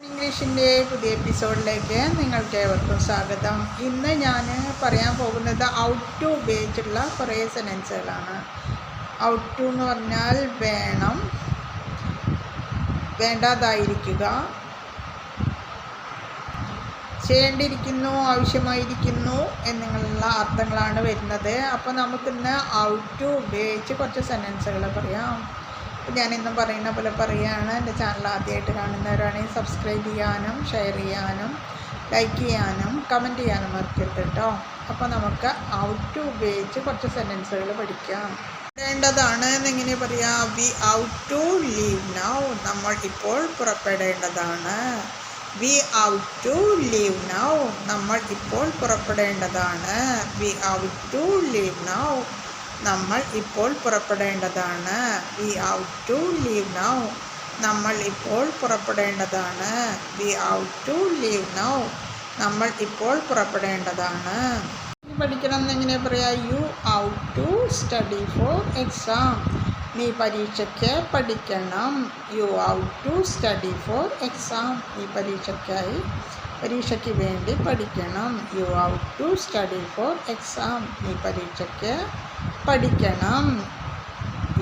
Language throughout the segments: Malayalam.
ഇംഗ്ലീഷിന്റെ പുതിയ എപ്പിസോഡിലേക്ക് നിങ്ങൾക്ക് ഏവർക്കും സ്വാഗതം. ഇന്ന് ഞാൻ പറയാൻ പോകുന്നത് ഔട്ട് ടു ഉപയോഗിച്ചുള്ള കുറേ സെന്റൻസുകളാണ്. ഔട്ട് ടു എന്ന് പറഞ്ഞാൽ വേണം വേണ്ടാതായിരിക്കുക ചെയ്യേണ്ടിയിരിക്കുന്നു ആവശ്യമായിരിക്കുന്നു എന്നുള്ള അർത്ഥങ്ങളാണ് വരുന്നത്. അപ്പോൾ നമുക്കിന്ന് ഔട്ട് ടു ഉപയോഗിച്ച് കുറച്ച് സെന്റൻസുകൾ പറയാം. അപ്പോൾ ഞാനിന്നും പറയുന്ന പോലെ പറയുകയാണ് എന്റെ ചാനൽ ആദ്യമായിട്ട് കാണുന്നവരാണെങ്കിൽ സബ്സ്ക്രൈബ് ചെയ്യാനും ഷെയർ ചെയ്യാനും ലൈക്ക് ചെയ്യാനും കമന്റ് ചെയ്യാനും മറക്കരുത് കേട്ടോ അപ്പോൾ നമുക്ക് ഔട്ട് ഉപയോഗിച്ച് കുറച്ച് സെന്റൻസുകൾ പഠിക്കാം. വേണ്ടതാണ് എന്നിങ്ങനെ പറയാം? We ought to leave now നമ്മൾ ഇപ്പോൾ പുറപ്പെടേണ്ടതാണ്. We ought to leave now നമ്മൾ ഇപ്പോൾ പുറപ്പെടേണ്ടതാണ്. We ought to leave now നമ്മൾ ഇപ്പോൾ പുറപ്പെടേണ്ടതാണ്. We ought to leave now നമ്മൾ ഇപ്പോൾ പുറപ്പെടേണ്ടതാണ്. We ought to leave now നമ്മൾ ഇപ്പോൾ പുറപ്പെടേണ്ടതാണ്. പഠിക്കണം എന്നെങ്ങനെ പറയാ? You ought to study for exam നീ പരീക്ഷയ്ക്ക് പഠിക്കണം. You ought to study for exam നീ പരീക്ഷയ്ക്കായി പരീക്ഷയ്ക്ക് വേണ്ടി പഠിക്കണം. You ought to study for exam നീ പരീക്ഷയ്ക്ക് പഠിക്കണം.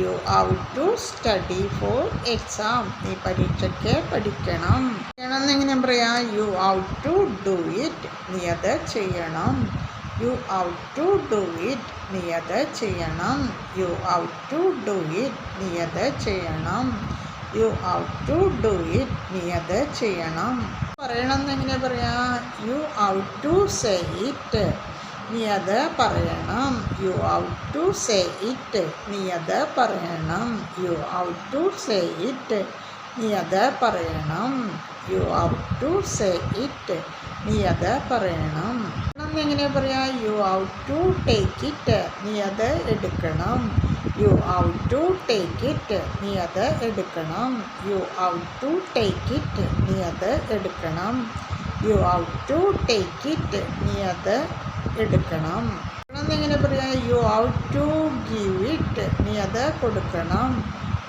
You ought to study for exam നീ പരീക്ഷയ്ക്ക് പഠിക്കണം. ചെയ്യണം എങ്ങനെ പറയാ? You ought to do it നീ അത് ചെയ്യണം. You ought to do it നീ അത് ചെയ്യണം. You ought to do it നീ അത് ചെയ്യണം. You ought to do it നീ അത് ചെയ്യണം. പറയണം എന്നെങ്ങനെ പറയാ? You ought to say it നീ അത് പറയണം. You ought to say it നീ അത് പറയണം. You ought to say it നീ അത് പറയണം. You ought to say it നീ അത് പറയണം. എങ്ങനെ പറയാ? You ought to take it നീ അത് എടുക്കണം. You ought to take it നീ അത് എടുക്കണം. You ought to take it നീ അത് എടുക്കണം. You ought to take it നീ അത് എടുക്കണം. എങ്ങനെ പറയാം you ought to give it നീ അത് കൊടുക്കണം.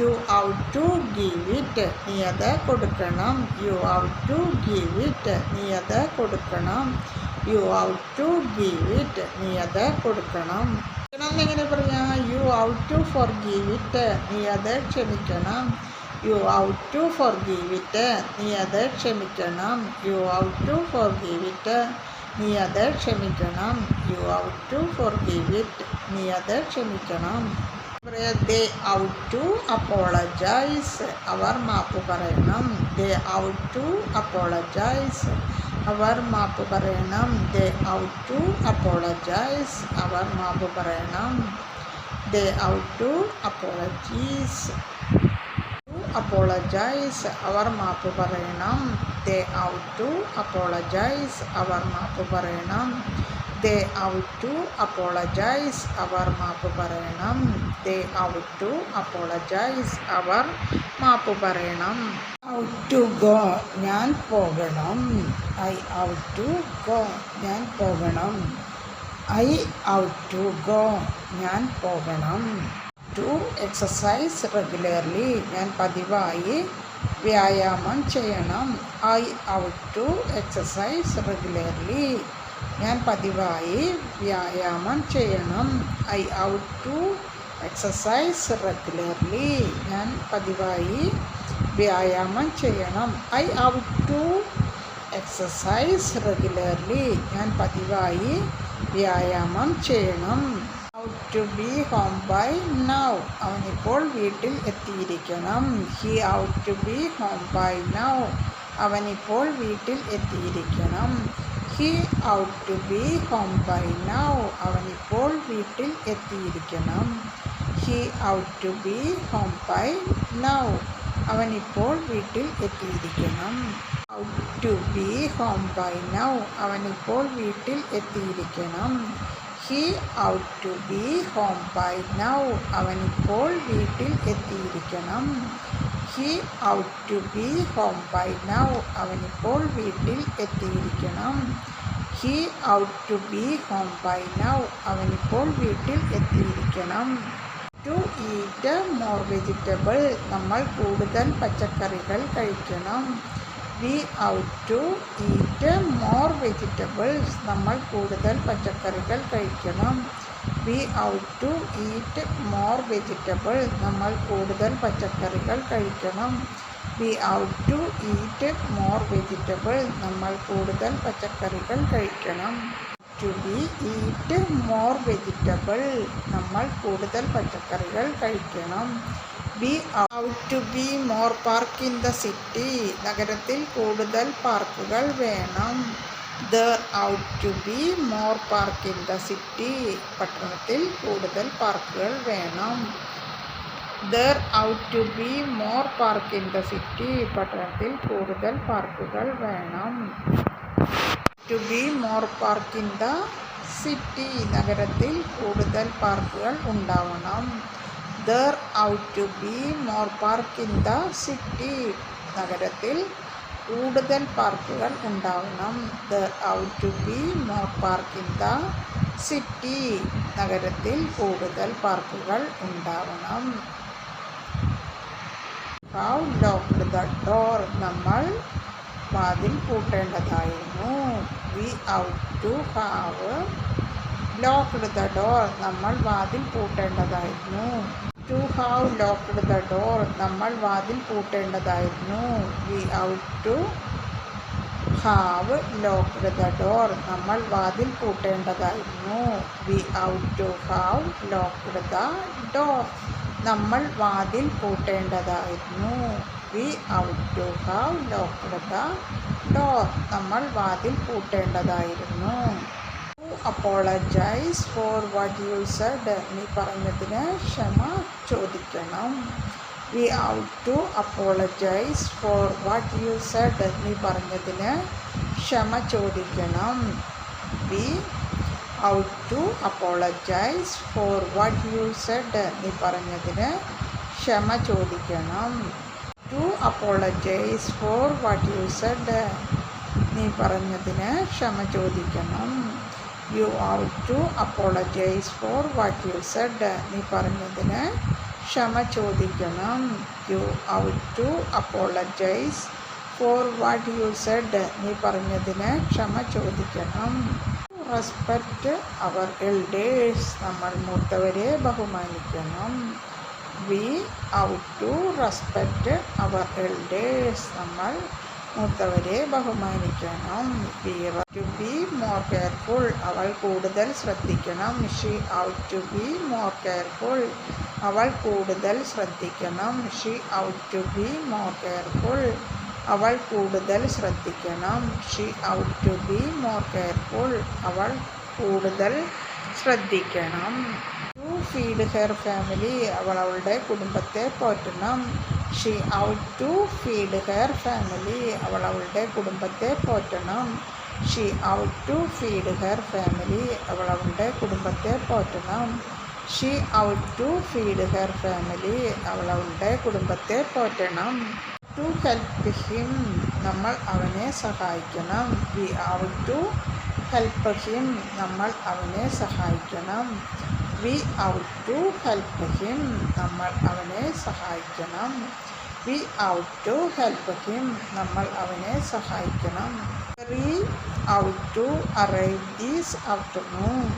You ought to give it നീ അത് കൊടുക്കണം. You ought to give it നീ അത് കൊടുക്കണം. You ought to give it നീ അത് കൊടുക്കണം. എങ്ങനെ പറയാം you ought to forgive it നീ അത് ക്ഷമിക്കണം. You ought to forgive it നീ അത് ക്ഷമിക്കണം. You ought to forgive it നീ അത് ക്ഷമിക്കണം. You ought to forgive it നീ അത് ക്ഷമിക്കണം. ദേ ഔട്ട് ടു അപ്പോളജൈസ് അവർ മാപ്പ് പറയണം. ദേ ഔട്ട് ടു അപ്പോളജൈസ് അവർ മാപ്പ് പറയണം. ദേ ഔട്ട് ടു അപ്പോളജൈസ് അവർ മാപ്പ് പറയണം. They ought to apologies apologise അവർ മാപ്പ് പറയണം. ദേ ഔട്ട് ടു അപ്പോളജൈസ് അവർ മാപ്പ് പറയണം. ദേ ഔട്ട് ടു അപ്പോളജൈസ് അവർ മാപ്പ് പറയണം. ദേ ഔട്ട് ടു അപ്പോളജൈസ് അവർ മാപ്പ് പറയണം. ഔട്ട് ടു ഗോ ഞാൻ പോകണം. ഐ ഔട്ട് ടു ഗോ ഞാൻ പോകണം. ഐ ഔട്ട് ടു ഗോ ഞാൻ പോകണം. ടു എക്സസൈസ് റെഗുലർലി ഞാൻ പതിവായി വ്യായാമം ചെയ്യണം. I ought to exercise regularly ഞാൻ പതിവായി വ്യായാമം ചെയ്യണം. I ought to exercise regularly ഞാൻ പതിവായി വ്യായാമം ചെയ്യണം. I ought to exercise regularly ഞാൻ പതിവായി വ്യായാമം ചെയ്യണം. To be home by now അവനിപ്പോൾ വീട്ടിൽ എത്തിയിരിക്കണം. He ought to be home by now അവനിപ്പോൾ വീട്ടിൽ എത്തിയിരിക്കണം. He ought to be home by now അവനിപ്പോൾ വീട്ടിൽ എത്തിയിരിക്കണം. He ought to be home by now അവനിപ്പോൾ വീട്ടിൽ എത്തിയിരിക്കണം. Ought to be home by now അവനിപ്പോൾ വീട്ടിൽ എത്തിയിരിക്കണം. He ought to be home by now അവനിപ്പോൾ വീട്ടിൽ എത്തിയിരിക്കണം. He ought to be home by now അവനിപ്പോൾ വീട്ടിൽ എത്തിയിരിക്കണം. He ought to be home by now അവനിപ്പോൾ വീട്ടിൽ എത്തിയിരിക്കണം. ടു ഈറ്റ് മോർ വെജിറ്റബിൾ നമ്മൾ കൂടുതൽ പച്ചക്കറികൾ കഴിക്കണം. We ought to eat more vegetables നമ്മൾ കൂടുതൽ പച്ചക്കറികൾ കഴിക്കണം. We ought to eat more vegetable നമ്മൾ കൂടുതൽ പച്ചക്കറികൾ കഴിക്കണം. We ought to eat more vegetable നമ്മൾ കൂടുതൽ പച്ചക്കറികൾ കഴിക്കണം. To be eat more vegetable നമ്മൾ കൂടുതൽ പച്ചക്കറികൾ കഴിക്കണം. Be ought to be more park in the city നഗരത്തിൽ കൂടുതൽ പാർക്കുകൾ വേണം. There ought to be more park in the city പട്ടണത്തിൽ കൂടുതൽ പാർക്കുകൾ വേണം. There ought to be more park in the city പട്ടണത്തിൽ കൂടുതൽ പാർക്കുകൾ വേണം. To be more park in the city നഗരത്തിൽ കൂടുതൽ പാർക്കുകൾ ഉണ്ടാവണം. There ought to be more park in the city. നഗരത്തിൽ കൂടുതൽ പാർക്കുകൾ ഉണ്ടാവണം. There ought to be more park in the city. നഗരത്തിൽ കൂടുതൽ പാർക്കുകൾ ഉണ്ടാവണം. ഹൗ ലോക്ക്ഡ് ദ ഡോർ നമ്മൾ വാതിൽ പൂട്ടേണ്ടതായിരുന്നു. We ought to have locked the door നമ്മൾ വാതിൽ പൂട്ടേണ്ടതായിരുന്നു. To have locked the door നമ്മൾ വാതിൽ പൂട്ടേണ്ടതായിരുന്നു. We ought to have locked the door നമ്മൾ വാതിൽ പൂട്ടേണ്ടതായിരുന്നു. We ought to have locked the door നമ്മൾ വാതിൽ പൂട്ടേണ്ടതായിരുന്നു. We ought to have locked the door നമ്മൾ വാതിൽ പൂട്ടേണ്ടതായിരുന്നു. Apologise for what you said നീ പറഞ്ഞതിന് ക്ഷമ ചോദിക്കണം. We ought to apologise for what you said നീ പറഞ്ഞതിന് ക്ഷമ ചോദിക്കണം. We ought to apologise for what you said നീ പറഞ്ഞതിന് ക്ഷമ ചോദിക്കണം. To apologise for what you said നീ പറഞ്ഞതിന് ക്ഷമ ചോദിക്കണം. You are to apologise for what you said നീ പറഞ്ഞതിന് ക്ഷമ ചോദിക്കണം. You ought to apologise for what you said നീ പറഞ്ഞതിന് ക്ഷമ ചോദിക്കണം. റെസ്പെക്റ്റ് അവർ എൽഡേഴ്സ് നമ്മൾ മൂത്തവരെ ബഹുമാനിക്കണം. വി ഔ ടു റെസ്പെക്റ്റ് അവർ എൽഡേഴ്സ് നമ്മൾ മൂത്തവരെ ബഹുമാനിക്കണം. Be to be more careful അവൾ കൂടുതൽ ശ്രദ്ധിക്കണം. She ought to be more careful അവൾ കൂടുതൽ ശ്രദ്ധിക്കണം. She ought to be more careful അവൾ കൂടുതൽ ശ്രദ്ധിക്കണം. She ought to be more careful അവൾ കൂടുതൽ ശ്രദ്ധിക്കണം. ടു ഫീഡ് ഹെയർ ഫാമിലി അവൾ അവളുടെ കുടുംബത്തെ പോറ്റണം. She ought to feed her family അവൾ അവളുടെ കുടുംബത്തെ പോറ്റണം. She ought to feed her family അവൾ അവളുടെ കുടുംബത്തെ പോറ്റണം. She ought to feed her family അവൾ അവളുടെ കുടുംബത്തെ പോറ്റണം. ടു ഹെൽപ്പ് ഹിം നമ്മൾ അവനെ സഹായിക്കണം. We ought to help him നമ്മൾ അവനെ സഹായിക്കണം. We ought to help him. നമ്മൾ അവനെ സഹായിക്കണം. We ought to help him. നമ്മൾ അവനെ സഹായിക്കണം. Delivery ought to arrive this afternoon.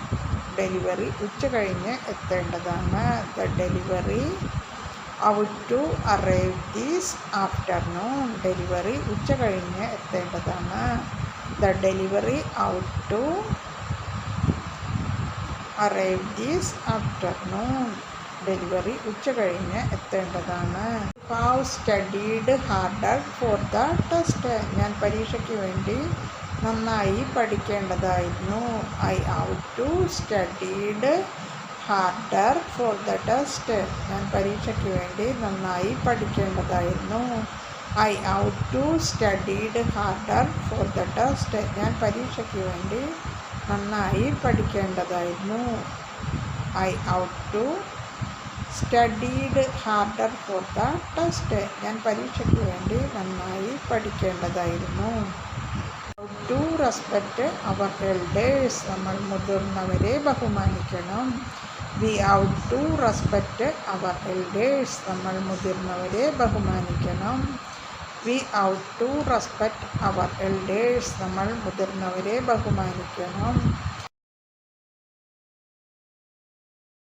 Delivery ഉച്ച കഴിഞ്ഞ് എത്തേണ്ടതാണ്. The delivery ought to arrive this afternoon. Delivery ഉച്ച കഴിഞ്ഞ് എത്തേണ്ടതാണ്. The delivery ought to arrive this afternoon delivery ഉച്ച കഴിഞ്ഞ് എത്തേണ്ടതാണ്. Have studied harder for the test. ഞാൻ പരീക്ഷയ്ക്ക് വേണ്ടി നന്നായി പഠിക്കേണ്ടതായിരുന്നു. I have to studied harder for the test. ഞാൻ പരീക്ഷയ്ക്ക് വേണ്ടി നന്നായി പഠിക്കേണ്ടതായിരുന്നു. I have to studied harder for the test. ഞാൻ പരീക്ഷയ്ക്ക് വേണ്ടി നന്നായി പഠിക്കേണ്ടതായിരുന്നു. I ought to studied harder for the test ഞാൻ പരീക്ഷയ്ക്ക് വേണ്ടി നന്നായി പഠിക്കേണ്ടതായിരുന്നു. ടു റെസ്പെക്റ്റ് അവർ എൽഡേഴ്സ് നമ്മൾ മുതിർന്നവരെ ബഹുമാനിക്കണം. We ought to respect our elders നമ്മൾ മുതിർന്നവരെ ബഹുമാനിക്കണം. We ought to respect our elders നമ്മൾ മുതിർന്നവരെ ബഹുമാനിക്കണം.